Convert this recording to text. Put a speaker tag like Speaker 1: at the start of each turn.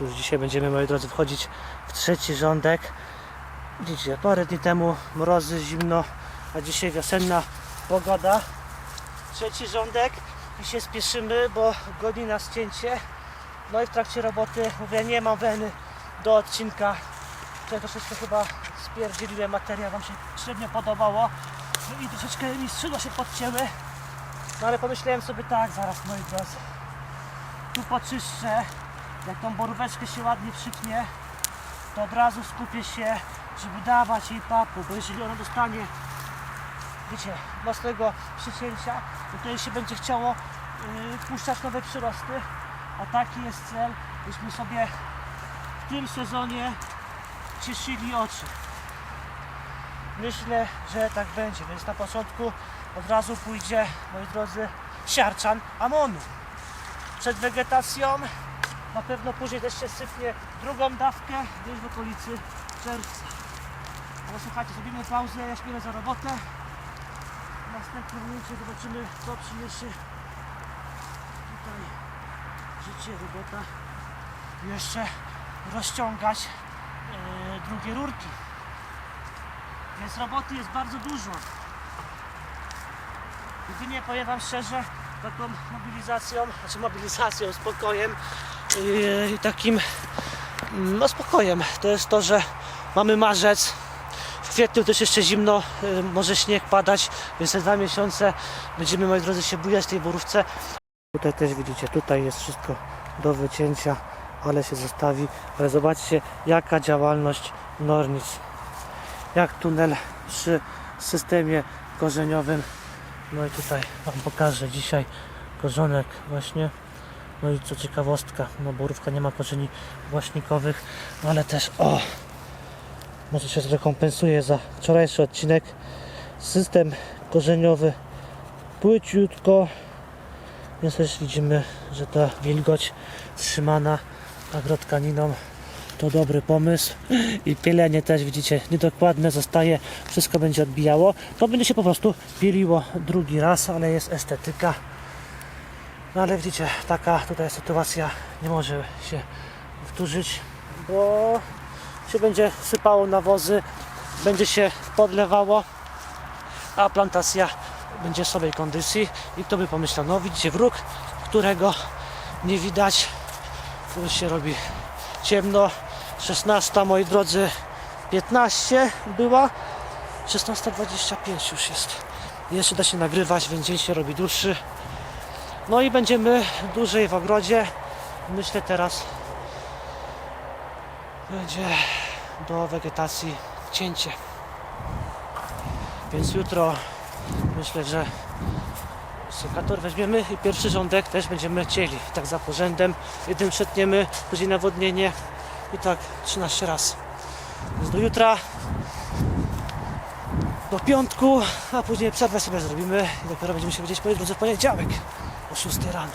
Speaker 1: Już dzisiaj będziemy, moi drodzy, wchodzić w trzeci rządek. Widzicie, parę dni temu mrozy, zimno, a dzisiaj wiosenna pogoda. Trzeci rządek i się spieszymy, bo goni nas cięcie. No i w trakcie roboty, mówię, nie mam weny do odcinka. Tutaj troszeczkę chyba spierdzieliłem materiał, Wam się średnio podobało. No i troszeczkę mi skrzydła się podcięły. No ale pomyślałem sobie tak, zaraz moi drodzy. Tu poczyszczę, jak tą boróweczkę się ładnie przyknie, to od razu skupię się, żeby dawać jej papu, bo jeżeli ona dostanie, wiecie, mocnego przycięcia, to tutaj się będzie chciało yy, puszczać nowe przyrosty, a taki jest cel, byśmy sobie w tym sezonie cieszyli oczy. Myślę, że tak będzie, więc na początku od razu pójdzie, moi drodzy, siarczan amonu. Przed wegetacją na pewno później też się sypnie drugą dawkę gdzieś w okolicy czerwca. Ale słuchajcie, zrobimy pauzę, ja śpiewam za robotę. W następnym minucie zobaczymy, co przyniesie tutaj życie, robota. Jeszcze rozciągać e, drugie rurki. Więc roboty jest bardzo dużo. Jedynie powiem Wam szczerze, taką mobilizacją, znaczy mobilizacją, spokojem i takim no spokojem to jest to, że mamy marzec, w kwietniu też jeszcze zimno, y, może śnieg padać, więc te dwa miesiące będziemy, moi drodzy, się bujać w tej borówce. Tutaj też widzicie, tutaj jest wszystko do wycięcia, ale się zostawi, ale zobaczcie jaka działalność nornic jak tunel przy systemie korzeniowym. No i tutaj Wam pokażę dzisiaj korzonek właśnie. No i co ciekawostka, no borówka nie ma korzeni właśnikowych, no ale też o, może się zrekompensuje za wczorajszy odcinek. System korzeniowy płyciutko, więc też widzimy, że ta wilgoć trzymana agrotkaniną to dobry pomysł. I pielenie też widzicie niedokładne zostaje, wszystko będzie odbijało. To będzie się po prostu pieliło drugi raz, ale jest estetyka no ale widzicie, taka tutaj sytuacja nie może się powtórzyć, bo się będzie sypało nawozy, będzie się podlewało, a plantacja będzie sobie kondycji i kto by pomyślał, no widzicie wróg, którego nie widać, tu się robi ciemno, 16 moi drodzy 15 była 16.25 już jest. Jeszcze da się nagrywać, więc dzień się robi dłuższy no i będziemy dłużej w ogrodzie. Myślę teraz będzie do wegetacji cięcie. Więc jutro myślę, że sekator weźmiemy i pierwszy rządek też będziemy cieli. Tak za porządem jednym przetniemy, później nawodnienie i tak 13 raz. Więc do jutra do piątku, a później przerwę sobie zrobimy i dopiero będziemy się widzieć po w poniedziałek o 6 rano